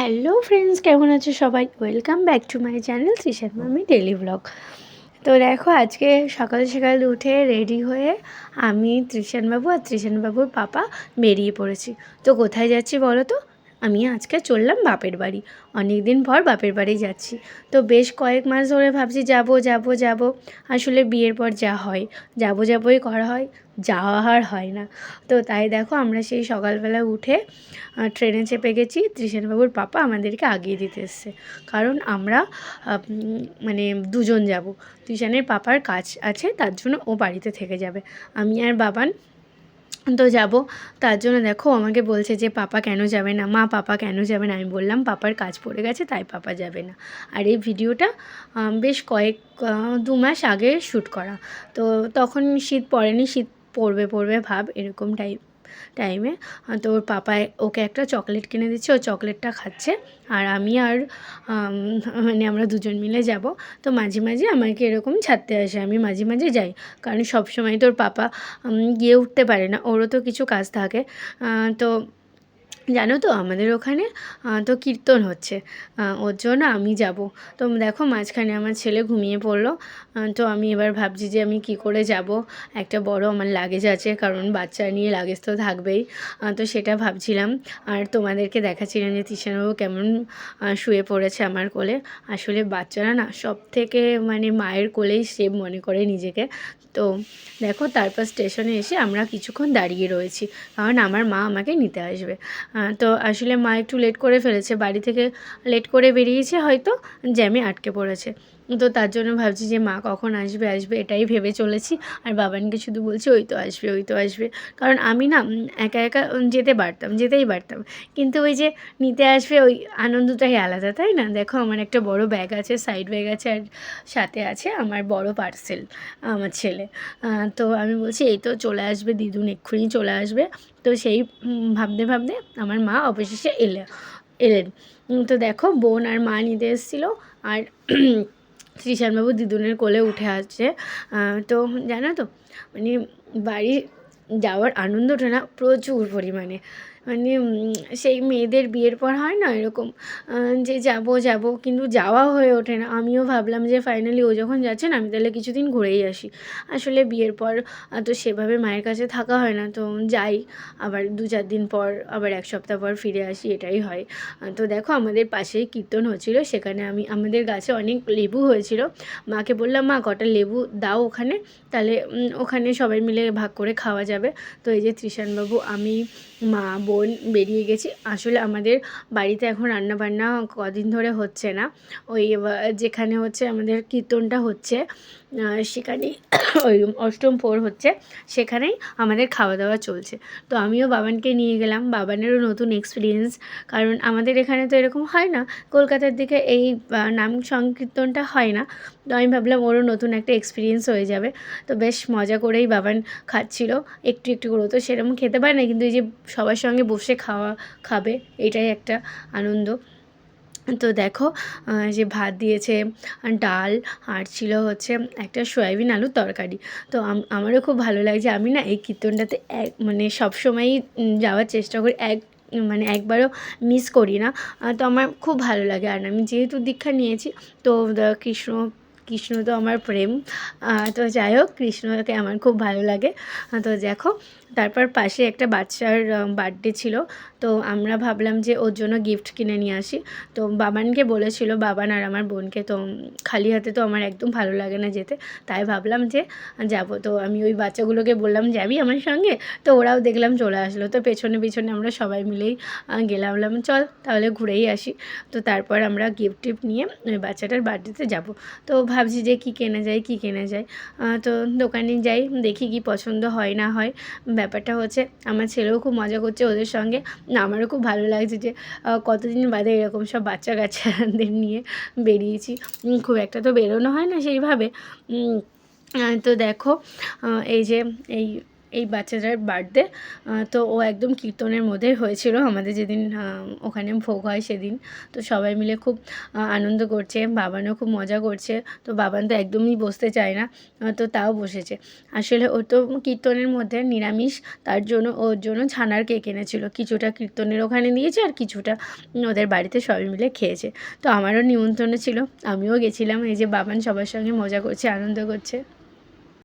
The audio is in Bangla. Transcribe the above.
হ্যালো ফ্রেন্ডস, কেমন আছো সবাই? Welcome back to my channel Srishan Mami daily blog. তো দেখো, আজকে সকাল সকাল উঠে রেডি হয়ে আমি ত্রিশানবাবু আর ত্রিশানবাবুর পাপা বেরিয়ে পড়েছি। তো কোথায় যাচ্ছি বলো তো? আমি আজকে চললাম বাপের বাড়ি। অনেক দিন পর বাপের বাড়ি যাচ্ছি। তো বেশ কয়েক মাস ধরে ভাবছি যাব যাব যাব। আসলে বিয়ের পর যা হয়, যাব, যাবই করা হয়, যাওয়া আর হয় না। তো তাই দেখো আমরা সেই সকালবেলা উঠে ট্রেনে চেপে গেছি। ত্রিশানবাবুর পাপা আমাদেরকে আগিয়ে দিতে এসছে। কারণ আমরা মানে দুজন যাব। ত্রিশানের পাপার কাজ আছে, তার জন্য ও বাড়িতে থেকে যাবে। আমি আর বাবান তো যাব। তার জন্য দেখো আমাকে বলছে যে, পাপা কেন যাবে না? মা, পাপা কেন যাবে না? আমি বললাম, পাপার কাজ পড়ে গেছে, তাই পাপা যাবে না। আর এই ভিডিওটা বেশ কয়েক দু মাস আগে শ্যুট করা। তো তখন শীত পড়েনি, শীত পড়বে পড়বে ভাব, এরকম টাইপ টাইমে তো ওর পাপা ওকে একটা চকলেট কিনে দিচ্ছে, ও চকলেটটা খাচ্ছে। আর আমি আর মানে আমরা দুজন মিলে যাব। তো মাঝে মাঝে আমাকে এরকম ছাড়তে আসে, আমি মাঝে মাঝে যাই। কারণ সবসময় তোর পাপা গিয়ে উঠতে পারে না, ওরও তো কিছু কাজ থাকে। তো জানো তো আমাদের ওখানে তো কীর্তন হচ্ছে। ওর জন্য আমি যাব। তো দেখো মাঝখানে আমার ছেলে ঘুমিয়ে পড়ল। তো আমি এবার ভাবছি যে আমি কি করে যাব। একটা বড় আমার লাগেজ আছে, কারণ বাচ্চা নিয়ে লাগেজ তো থাকবেই। তো সেটা ভাবছিলাম। আর তোমাদেরকে দেখাচ্ছিলাম যে তৃষানবাবু কেমন শুয়ে পড়েছে আমার কোলে। আসলে বাচ্চারা না সব থেকে মানে মায়ের কোলেই সেভ মনে করে নিজেকে। তো দেখো তারপর স্টেশনে এসে আমরা কিছুক্ষণ দাঁড়িয়ে রয়েছি। কারণ আমার মা আমাকে নিতে আসবে। তো আসলে মা একটু লেট করে ফেলেছে। বাড়ি থেকে লেট করে বেরিয়েছে হয়তো জ্যামে আটকে পড়েছে। তো তার জন্য ভাবছি যে, মা কখন আসবে? আসবে এটাই ভেবে চলেছি। আর বাবানকে শুধু বলছি, ওই তো আসবে, ওই তো আসবে। কারণ আমি না একা একা যেতে পারতাম, যেতেই পারতাম। কিন্তু ওই যে, নিতে আসবে ওই আনন্দটাই আলাদা, তাই না? দেখো, আমার একটা বড় ব্যাগ আছে সাইড ব্যাগ আছে, আর সাথে আছে আমার বড় পার্সেল আমার ছেলে। তো আমি বলছি, এই তো চলে আসবে, দিদুন এক্ষুনি চলে আসবে। তো সেই ভাবতে ভাবতে আমার মা অবশেষে এলে, এলেন। তো দেখো, বোন আর মা নিতে এসেছিল, আর শ্রীশানবাবু দিদুনের কোলে উঠে আসছে। তো জানো তো মানে বাড়ি যাওয়ার আনন্দটা না প্রচুর পরিমাণে। মানে সেই মেয়েদের বিয়ের পর হয় না এরকম যে যাব যাব, কিন্তু যাওয়া হয়ে ওঠে না। আমিও ভাবলাম যে ফাইনালি ও যখন যাচ্ছে না, আমি তাহলে কিছুদিন ঘুরেই আসি। আসলে বিয়ের পর তো সেভাবে মায়ের কাছে থাকা হয় না, তো যাই, আবার দু চার দিন পর, আবার এক সপ্তাহ পর ফিরে আসি, এটাই হয়। তো দেখো আমাদের পাশেই কীর্তন হচ্ছিল, সেখানে আমি, আমাদের গাছে অনেক লেবু হয়েছিল। মাকে বললাম, মা, কটা লেবু দাও ওখানে, তাহলে ওখানে সবাই মিলে ভাগ করে খাওয়া যাবে। তো এই যে ত্রিশানবাবু আমি, মা বোন বেরিয়ে গেছি। আসলে আমাদের বাড়িতে এখন রান্না বান্না কদিন ধরে হচ্ছে না। ওই যেখানে হচ্ছে আমাদের কীর্তনটা হচ্ছে আহ, সেখানেই ওই অষ্টম ফোর হচ্ছে সেখানেই আমাদের খাওয়া দাওয়া চলছে। তো আমিও বাবানকে নিয়ে গেলাম। বাবানেরও নতুন এক্সপিরিয়েন্স কারণ আমাদের এখানে তো এরকম হয় না। কলকাতার দিকে এই নাম সংকীর্তনটা হয় না। তো আমি ভাবলাম ওরও নতুন একটা এক্সপিরিয়েন্স হয়ে যাবে। তো বেশ মজা করেই বাবান খাচ্ছিল। একটু একটু করে তো সেরকম খেতে পারে না। কিন্তু এই যে সবার সঙ্গে বসে খাওয়া, খাবে, এটাই একটা আনন্দ। তো দেখো যে ভাত দিয়েছে, ডাল, আর ছিল হচ্ছে একটা সয়াবিন আলুর তরকারি। তো আমারও খুব ভালো লাগছে আমি না এই কীর্তনটাতে এক মানে সবসময়ই যাওয়ার চেষ্টা করি, এক মানে একবারও মিস করি না। তো আমার খুব ভালো লাগে। আর আমি যেহেতু দীক্ষা নিয়েছি, তো কৃষ্ণ কৃষ্ণ তো আমার প্রেম। তো যাই হোক, কৃষ্ণকে আমার খুব ভালো লাগে। তো দেখো তারপর পাশে একটা বাচ্চার বার্থডে ছিল। তো আমরা ভাবলাম যে ওর জন্য গিফট কিনে নিয়ে আসি। তো বাবানকে বলেছিল, বাবান আর আমার বোনকে তো খালি হাতে তো আমার একদম ভালো লাগে না যেতে। তাই ভাবলাম যে যাব। তো আমি ওই বাচ্চাগুলোকে বললাম, যাবি আমার সঙ্গে? তো ওরাও দেখলাম চলে আসলো। তো পেছনে পেছনে আমরা সবাই মিলেই গেলাম। চল তাহলে ঘুরেই আসি। তো তারপর আমরা গিফট টিফট নিয়ে ওই বাচ্চাটার বার্থডেতে যাব। তো ভাবছি যে কী কেনা যায়, কী কেনা যায়। তো দোকানে যাই, দেখি কি পছন্দ হয় না হয়। ব্যাপারটা হচ্ছে, আমার ছেলেও খুব মজা করছে ওদের সঙ্গে। আমারও খুব ভালো লাগছে যে কতদিন বাদে এরকম সব বাচ্চা কাচ্চাদের নিয়ে বেরিয়েছি। খুব একটা তো বেরোনো হয় না সেইভাবে। তো দেখো এই যে, এই এই বাচ্চাটার বার্থডে তো ও একদম কীর্তনের মধ্যে হয়েছিল আমাদের যেদিন ওখানে ভোগ হয় সেদিন। তো সবাই মিলে খুব আনন্দ করছে, বাবানও খুব মজা করছে। তো বাবান তো একদমই বসতে চায় না তো তাও বসেছে। আসলে ও তো কীর্তনের মধ্যে নিরামিষ, তার জন্য ওর জন্য ছানার কেক এনেছিল। কিছুটা কীর্তনের ওখানে দিয়েছে আর কিছুটা ওদের বাড়িতে সবাই মিলে খেয়েছে। তো আমারও নিমন্ত্রণ ছিল, আমিও গেছিলাম। এই যে বাবান সবার সঙ্গে মজা করছে, আনন্দ করছে।